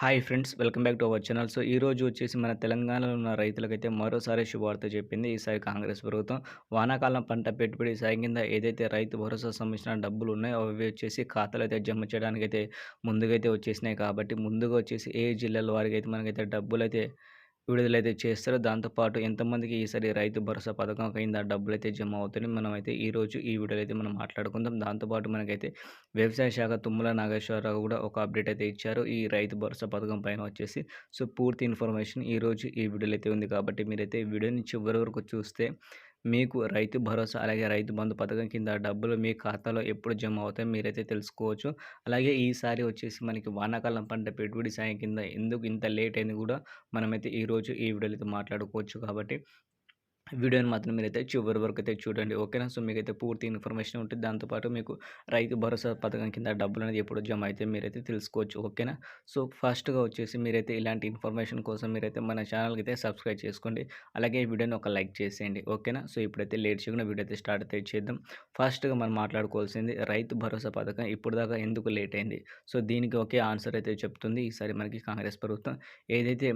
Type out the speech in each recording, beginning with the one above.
Hi friends welcome back to our channel. So ఈ రోజు వచ్చేసి మన తెలంగాణలో ఉన్న రైతులకైతే మరోసారి శుభవార్త చెప్పింది ఈసారి కాంగ్రెస్ ప్రభుత్వం. వానాకాలం పంట పెట్టుబడి సాయం కింద ఏదైతే రైతు భరోసా సంబంధించిన డబ్బులు ఉన్నాయో అవి వచ్చేసి ఖాతాలు అయితే జమ చేయడానికి అయితే ముందుగైతే వచ్చేసినాయి. కాబట్టి ముందుగా వచ్చేసి ఏ జిల్లాల వారికి అయితే మనకైతే డబ్బులు అయితే విడుదలైతే చేస్తారో దాంతోపాటు ఎంతమందికి ఈసారి రైతు భరోసా పథకం కింద డబ్బులు అయితే జమ అవుతాయి మనం అయితే ఈరోజు ఈ వీడియోలో అయితే మనం మాట్లాడుకుందాం. దాంతోపాటు మనకైతే వ్యవసాయ శాఖ తుమ్మల నాగేశ్వరరావు కూడా ఒక అప్డేట్ అయితే ఇచ్చారు. ఈ రైతు భరోసా పథకం పైన వచ్చేసి సో పూర్తి ఇన్ఫర్మేషన్ ఈరోజు ఈ వీడియోలో అయితే ఉంది కాబట్టి మీరైతే వీడియోని చివరి వరకు చూస్తే మీకు రైతు భరోసా అలాగే రైతు బంధు పథకం కింద డబ్బులు మీ ఖాతాలో ఎప్పుడు జమ అవుతాయి మీరైతే తెలుసుకోవచ్చు. అలాగే ఈసారి వచ్చేసి మనకి వానాకాలం పంట పెట్టుబడి సాయం కింద ఎందుకు ఇంత లేట్ అయింది కూడా మనమైతే ఈరోజు ఈ వీడియోలో అయితే మాట్లాడుకోవచ్చు కాబట్టి వీడియోని మాత్రం మీరైతే చివరి వరకు అయితే చూడండి ఓకేనా? సో మీకైతే పూర్తి ఇన్ఫర్మేషన్ ఉంటుంది. దాంతోపాటు మీకు రైతు భరోసా పథకం కింద డబ్బులు అనేది ఎప్పుడు జమ అయితే మీరైతే తెలుసుకోవచ్చు ఓకేనా? సో ఫస్ట్గా వచ్చేసి మీరైతే ఇలాంటి ఇన్ఫర్మేషన్ కోసం మీరైతే మన ఛానల్కి అయితే సబ్స్క్రైబ్ చేసుకోండి. అలాగే ఈ వీడియోని ఒక లైక్ చేసేయండి ఓకేనా? సో ఇప్పుడైతే లేట్ చేయకుండా వీడియో అయితే స్టార్ట్ అయితే చేద్దాం. ఫస్ట్గా మనం మాట్లాడుకోవాల్సింది రైతు భరోసా పథకం ఇప్పుడు దాకా ఎందుకు లేట్ అయింది? సో దీనికి ఒకే ఆన్సర్ అయితే చెప్తుంది. ఈసారి మనకి కాంగ్రెస్ ప్రభుత్వం ఏదైతే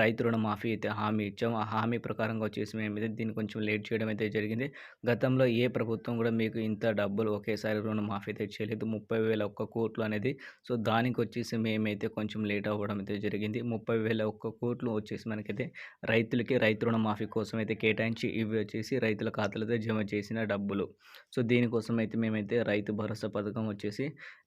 రైతు రుణమాఫీ అయితే హామీ ఇచ్చామో ఆ హామీ ప్రకారంగా వచ్చేసి మేమైతే దీన్ని కొంచెం లేట్ చేయడం అయితే జరిగింది. గతంలో ఏ ప్రభుత్వం కూడా మీకు ఇంత డబ్బులు ఒకేసారి రుణమాఫీ అయితే చేయలేదు. ముప్పై వేల ఒక్క కోట్లు అనేది సో దానికి వచ్చేసి మేమైతే కొంచెం లేట్ అవ్వడం అయితే జరిగింది. ముప్పై వేల ఒక్క కోట్లు వచ్చేసి మనకైతే రైతులకి రైతు రుణ మాఫీ కోసం అయితే కేటాయించి ఇవి వచ్చేసి రైతుల ఖాతాలతో జమ చేసిన డబ్బులు. సో దీనికోసం అయితే మేమైతే రైతు భరోసా పథకం వచ్చేసి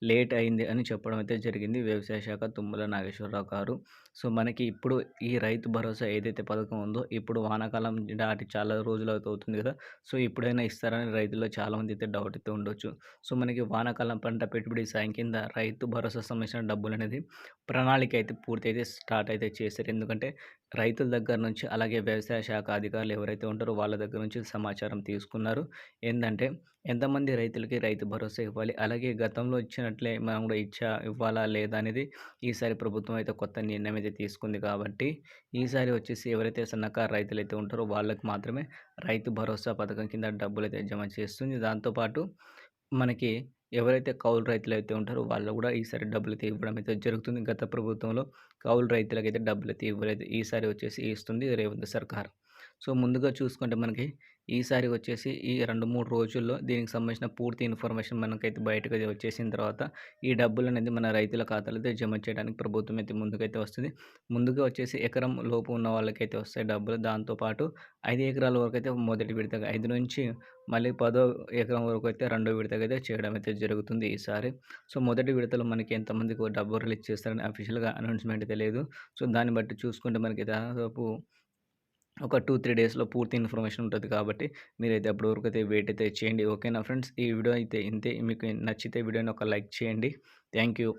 లేట్ అయింది అని చెప్పడం అయితే జరిగింది. వ్యవసాయ శాఖ తుమ్మల నాగేశ్వరరావు గారు. సో మనకి ఇప్పుడు ఈ రైతు భరోసా ఏదైతే పథకం ఉందో ఇప్పుడు వానాకాలం దాటి చాలా చాలా రోజులు అవుతుంది కదా! సో ఎప్పుడైనా ఇస్తారని రైతుల్లో చాలామంది అయితే డౌట్ అయితే ఉండొచ్చు. సో మనకి వానాకాలం పంట పెట్టుబడి సాయం కింద రైతు భరోసా సంబంధించిన డబ్బులు అనేది ప్రణాళిక అయితే పూర్తి అయితే స్టార్ట్ అయితే చేశారు. ఎందుకంటే రైతుల దగ్గర నుంచి అలాగే వ్యవసాయ శాఖ అధికారులు ఎవరైతే ఉంటారో వాళ్ళ దగ్గర నుంచి సమాచారం తీసుకున్నారు. ఏంటంటే ఎంతమంది రైతులకి రైతు భరోసా ఇవ్వాలి? అలాగే గతంలో ఇచ్చినట్లే మనం కూడా ఇచ్చా ఇవ్వాలా లేదా అనేది ఈసారి ప్రభుత్వం అయితే కొత్త నిర్ణయం అయితే తీసుకుంది కాబట్టి ఈసారి వచ్చేసి ఎవరైతే సన్నకారు రైతులు అయితే ఉంటారో వాళ్ళకి మాత్రమే రైతు భరోసా పథకం కింద డబ్బులు అయితే జమ చేస్తుంది. దాంతోపాటు మనకి ఎవరైతే కౌలు రైతులు అయితే ఉంటారో వాళ్ళు కూడా ఈసారి డబ్బులు అయితే ఇవ్వడం అయితే జరుగుతుంది. గత ప్రభుత్వంలో కౌలు రైతులకైతే డబ్బులు అయితే ఇవ్వలేదు. ఈసారి వచ్చేసి ఇస్తుంది రేవంత్ సర్కార్. సో ముందుగా చూసుకుంటే మనకి ఈసారి వచ్చేసి ఈ రెండు మూడు రోజుల్లో దీనికి సంబంధించిన పూర్తి ఇన్ఫర్మేషన్ మనకైతే బయటకు వచ్చేసిన తర్వాత ఈ డబ్బులు అనేది మన రైతుల ఖాతాలో జమ చేయడానికి ప్రభుత్వం అయితే ముందుకైతే వస్తుంది. ముందుగా వచ్చేసి ఎకరం లోపు ఉన్న వాళ్ళకైతే వస్తాయి డబ్బులు. దాంతోపాటు ఐదు ఎకరాల వరకు అయితే మొదటి విడతగా ఐదు నుంచి మళ్ళీ పదో ఎకరం వరకు అయితే రెండో విడతగా అయితే చేయడం అయితే జరుగుతుంది ఈసారి సో మొదటి విడతలో మనకి ఎంతమందికి డబ్బు రిలీజ్ చేస్తారని అఫీషియల్గా అనౌన్స్మెంట్ తెలియదు సో దాన్ని బట్టి చూసుకుంటే మనకి దాదాపు ఒక టూ త్రీ డేస్లో పూర్తి ఇన్ఫర్మేషన్ ఉంటుంది కాబట్టి మీరైతే అప్పటి వరకు అయితే వెయిట్ అయితే చేయండి. ఓకేనా ఫ్రెండ్స్? ఈ వీడియో అయితే ఇంతే. మీకు నచ్చితే వీడియోని ఒక లైక్ చేయండి. Thank you.